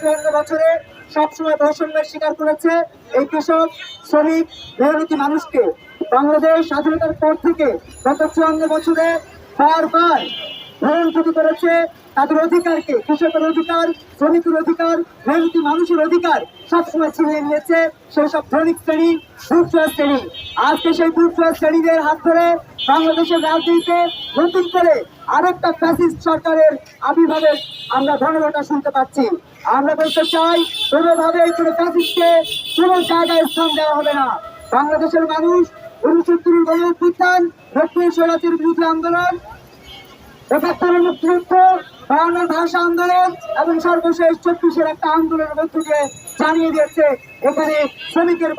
চুয়ান্ন বছরে সবসময় বৈষম্যের শিকার করেছে এই কৃষক, শ্রমিক মেহনতি মানুষকে। বাংলাদেশ স্বাধীনতার পর থেকে গত চুয়ান্ন বছরে বারবার ভয়ঙ্কর করেছে, তাদের অধিকারকে, কৃষকের অধিকার, শ্রমিকের অধিকার মেহনতি মানুষের অধিকার সবসময় ছিনিয়ে নিয়েছে সেই সব ধনিক শ্রেণি বুর্জোয়া শ্রেণি। আজকে সেই বুর্জোয়া শ্রেণীদের হাত ধরে বাংলাদেশের রাজনীতিতে নতুন করে আরেকটা ফ্যাসিস্ট সরকারের আবির্ভাবের আমরা ঘটনাটা শুনতে পাচ্ছি। আমরা বলতে চাই কোনোভাবেই কোনো ফ্যাসিস্টকে কোনো জায়গায় স্থান দেওয়া হবে না। বাংলাদেশের মানুষ উনসত্তরের গণ উত্থান দক্ষিণ স্বরাজের বিরুদ্ধে আন্দোলন ভাষা আন্দোলন এবং সর্বশেষ আন্দোলনের শ্রমিকের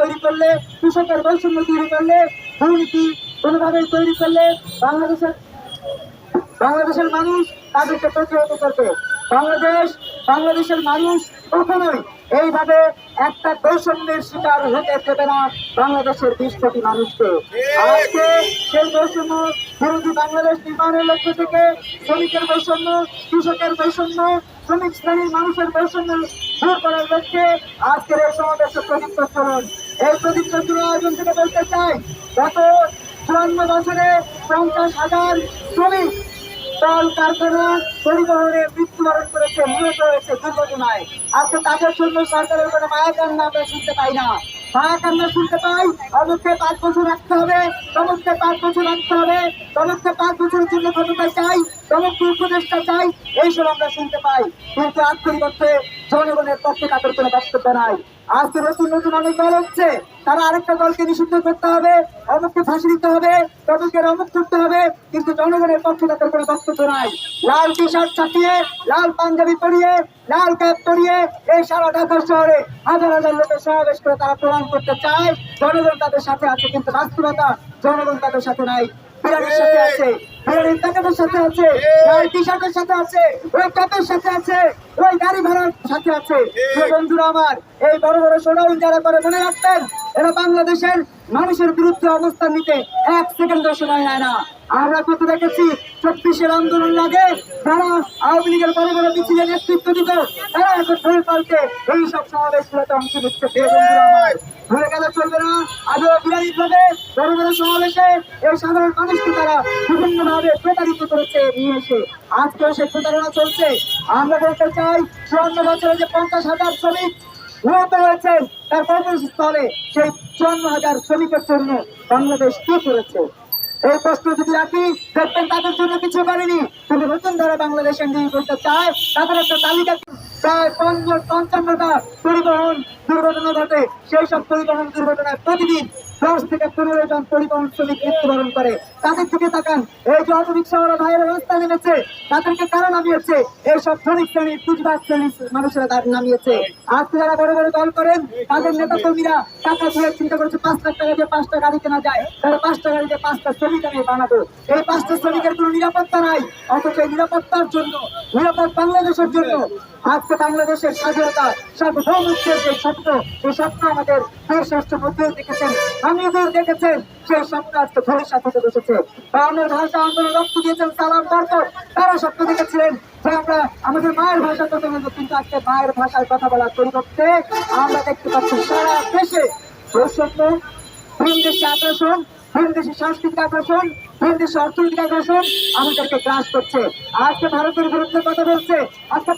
তৈরি করলে, কৃষকের তৈরি করলে তৈরি করলে বাংলাদেশের বাংলাদেশের মানুষ তাদেরকে প্রতিহত করবে। বাংলাদেশ বাংলাদেশের মানুষ কখনোই এইভাবে একটা বৈষম্যের শিকার হতে দেবে না বাংলাদেশের বিশ কোটি মানুষকে। আজকে সেই বৈষম্য বিরোধী বাংলাদেশ নির্মাণের লক্ষ্য থেকে শ্রমিকের বৈষম্য কৃষকের বৈষম্য শ্রমিক শ্রেণির মানুষের বৈষম্য দূর করার লক্ষ্যে আজকের এই সমাবেশে প্রদীপ্ত চলন এই প্রদীপ্ত চলন আয়োজন থেকে বলতে চাই গত চুয়ান্ন বছরে পঞ্চাশ হাজার শ্রমিক কল কারখানা পরিবহনে মৃত্যুবরণ করেছে, নিহত হয়েছে, দুর্ঘটনায়। তো তাদের জন্য সরকারের কোনো কান্না আমরা শুনতে পাই না। মায়া কান্না শুনতে পাই অমুককে পাঁচ বছর রাখতে হবে তমুককে পাঁচ বছর রাখতে হবে তমুককে পাঁচ বছরের জন্য ক্ষমতা চাই তমুককে উপদেষ্টা চাই এইসব আমরা শুনতে পাই। কিন্তু অর্থে জনগণের পক্ষে তাদের কোনো বক্তব্য নাই। আজকে নতুন নতুন অনেক দল হচ্ছে, তারা আরেকটা দলকে নিষিদ্ধ করতে হবে, অমুককে ফাঁসি দিতে হবে, তমুককে অমুক করতে হবে, কিন্তু জনগণের পক্ষে তাদের কোনো বক্তব্য নাই। লাল টি শার্ট চাপিয়ে লাল পাঞ্জাবি পরিয়ে, লাল ক্যাপ পরিয়ে এই সারা ঢাকা শহরে হাজার হাজার লোকের সমাবেশ করে তারা প্রমাণ করতে চায়। জনগণ তাদের সাথে আছে, কিন্তু বাস্তবতা জনগণ তাদের সাথে নাই। বিরিয়ানির সাথে আছে। সাথে আছে টি শার্টের সাথে আছে ওই ক্যাপের সাথে আছে ওই গাড়ি ভাড়ার সাথে আছে। বন্ধুরা আমার এই বড় বড় শোডাউন যারা করে মনে রাখবেন এরা বাংলাদেশের মানুষের বিরুদ্ধে অবস্থান নিতে এক সেকেন্ডের সময় নেয় না। আমরা কত দেখেছি চব্বিশের আন্দোলন লাগে তারা আওয়ামী লীগের বড় বড় মিছিলে নেতৃত্ব দিত তারা এখন ভুল পাল্টে এই সব সমাবেশগুলোতে অংশ নিচ্ছে। প্রিয় ভুলে গেলে সমাবেশে এই সাধারণ মানুষকে তারা বিভিন্ন ভাবে প্রতারিত করেছে নিয়ে এসে। আজকেও সে প্রতারণা চলছে। আমরা বলতে চাই, চুয়ান্ন বছরে যে পঞ্চাশ হাজার শ্রমিক নিহত হয়েছেন তার কর্মস্থলে সেই চুয়ান্ন হাজার শ্রমিকের জন্য বাংলাদেশ কি করেছে? এই প্রশ্ন যদি রাখি, দেখবেন তাদের জন্য কিছু করেনি। কিন্তু নতুন ধারা বাংলাদেশ এনডিএ করতে চায়, তাদের একটা তালিকা প্রায় পঞ্চাশ পঞ্চান্নটা পরিবহন দুর্ঘটনা ঘটে। সেই সব পরিবহন দুর্ঘটনায় প্রতিদিন দশ থেকে পনেরো জন পরিবহন শ্রমিক মৃত্যুবরণ করে। তাদের দিকে তাকান। এই যে অটো রিক্সাওয়ালা ভাইয়ের রাস্তা নেমেছে, তাদেরকে কারা নামিয়েছে? এই সব শ্রমিক শ্রেণির পুঁজিবাদ শ্রেণির মানুষেরা তার নামিয়েছে। আজকে যারা বড় বড় দল করেন, তাদের নেতা কর্মীরা টাকা তুলে চিন্তা করেছে, পাঁচ লাখ টাকা দিয়ে পাঁচটা গাড়ি কেনা যায়, তাহলে পাঁচটা গাড়ি দিয়ে পাঁচটা শ্রমিক আমি বানাবো। এই পাঁচটা শ্রমিকের কোনো নিরাপত্তা নাই, অথচ নিরাপত্তার জন্য, নিরাপদ বাংলাদেশের জন্য আজকে বাংলাদেশের স্বাধীনতা, সার্বভৌমত্বের যে স্বপ্ন এই স্বপ্ন আমাদের দেশ রাষ্ট্র মধ্যে দেখেছেন। আমিদের দেখেছেন সেই স্বপ্ন আজকে ভবিষ্যৎ হতে বসেছে বাংলার ভাষা আন্দোলন রক্ত দিয়েছেন সালাম বরকত তারা স্বপ্ন দেখেছিলেন যে আমরা আমাদের মায়ের ভাষা কথা বলব, কিন্তু আজকে মায়ের ভাষায় কথা বলার পরিবর্তে আমরা দেখতে পাচ্ছি সারা দেশে বৈষম্য, ভিন দেশে আগ্রাসন, ভিন দেশে সাংস্কৃতিক আগ্রাসন, ভিন দেশে অর্থনৈতিক আগ্রাসন আমাদেরকে গ্রাস করছে। আজকে ভারতের বিরুদ্ধে কথা বলছে, আজকে